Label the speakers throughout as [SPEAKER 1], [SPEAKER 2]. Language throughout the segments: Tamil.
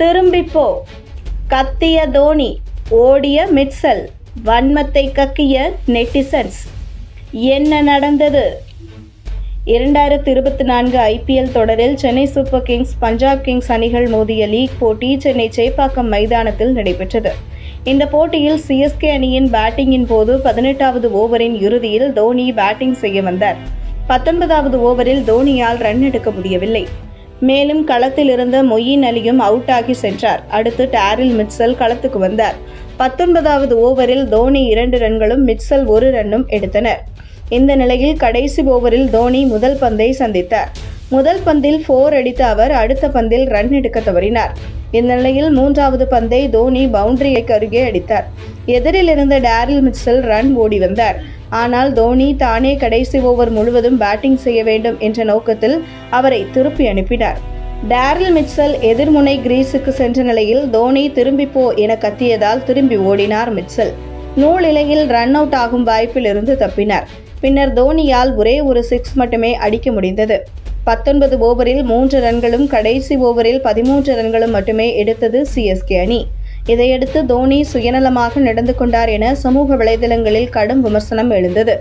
[SPEAKER 1] திரும்பிப்போ. கத்திய தோனி ஓடிய மிட்சல் வன்மத்தை கக்கிய நெட்டிசன்ஸ். என்ன நடந்தது? இரண்டாயிரத்தி இருபத்தி நான்கு ஐபிஎல் தொடரில் Chennai Super Kings Punjab Kings அணிகள் மோதிய லீக் போட்டி சென்னை சேப்பாக்கம் மைதானத்தில் நடைபெற்றது. இந்த போட்டியில் சிஎஸ்கே அணியின் பேட்டிங்கின் போது பதினெட்டாவது ஓவரின் இறுதியில் தோனி பேட்டிங் செய்ய வந்தார். பத்தொன்பதாவது ஓவரில் தோனியால் ரன் எடுக்க முடியவில்லை. மேலும் களத்தில் இருந்த மொயின் அலியும் அவுட் ஆகி சென்றார். அடுத்து டாரில் மிட்சல் களத்துக்கு வந்தார். பத்தொன்பதாவது ஓவரில் தோனி இரண்டு ரன்களும் மிட்சல் ஒரு ரன்னும் எடுத்தனர். இந்த நிலையில் கடைசி ஓவரில் தோனி முதல் பந்தை சந்தித்தார். முதல் பந்தில் ஃபோர் அடித்த அவர் அடுத்த பந்தில் ரன் எடுக்க தவறினார். இந்த நிலையில் மூன்றாவது பந்தை தோனி பவுண்டரிக்கு அருகே அடித்தார். எதிரில் இருந்த டேரில் மிச்சல் ரன் ஓடி வந்தார். ஆனால் தோனி தானே கடைசி ஓவர் முழுவதும் பேட்டிங் செய்ய வேண்டும் என்ற நோக்கத்தில் அவரை திருப்பி அனுப்பினார். டேரில் மிட்சல் எதிர்முனை கிரீஸுக்கு சென்ற நிலையில் தோனி திரும்பி போ என கத்தியதால் திரும்பி ஓடினார் மிட்சல் நூல் இலையில் ரன் அவுட் ஆகும் வாய்ப்பில் இருந்து தப்பினார். பின்னர் தோனியால் ஒரே ஒரு சிக்ஸ் மட்டுமே அடிக்க முடிந்தது. பத்தொன்பது ஓவரில் மூன்று ரன்களும் கடைசி ஓவரில் பதிமூன்று ரன்களும் மட்டுமே எடுத்தது சிஎஸ்கே அணி. இதையடுத்து தோனி சுயநலமாக நடந்து கொண்டார் என சமூக வலைதளங்களில் கடும் விமர்சனம் எழுந்தது.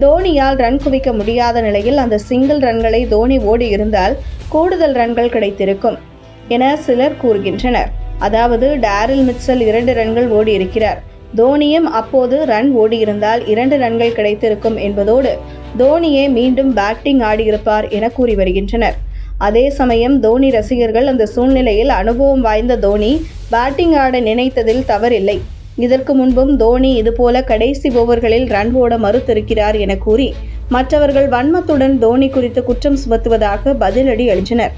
[SPEAKER 1] தோனியால் ரன் குவிக்க முடியாத நிலையில் அந்த சிங்கிள் ரன்களை தோனி ஓடி இருந்தால் கூடுதல் ரன்கள் கிடைத்திருக்கும் என சிலர் கூறுகின்றனர். அதாவது டேரில் மிச்சல் இரண்டு ரன்கள் ஓடி இருக்கிறார். தோனியும் அப்போது ரன் ஓடியிருந்தால் இரண்டு ரன்கள் கிடைத்திருக்கும் என்பதோடு தோனியே மீண்டும் பேட்டிங் ஆடியிருப்பார் என கூறி வருகின்றனர். அதே சமயம் தோனி ரசிகர்கள் அந்த சூழ்நிலையில் அனுபவம் வாய்ந்த தோனி பேட்டிங் ஆட நினைத்ததில் தவறில்லை. இதற்கு முன்பும் தோனி இதுபோல கடைசி ஓவர்களில் ரன் ஓட மறுத்திருக்கிறார் என கூறி மற்றவர்கள் வன்மத்துடன் தோனி குறித்து குற்றம் சுமத்துவதாக பதிலடி அளித்தனர்.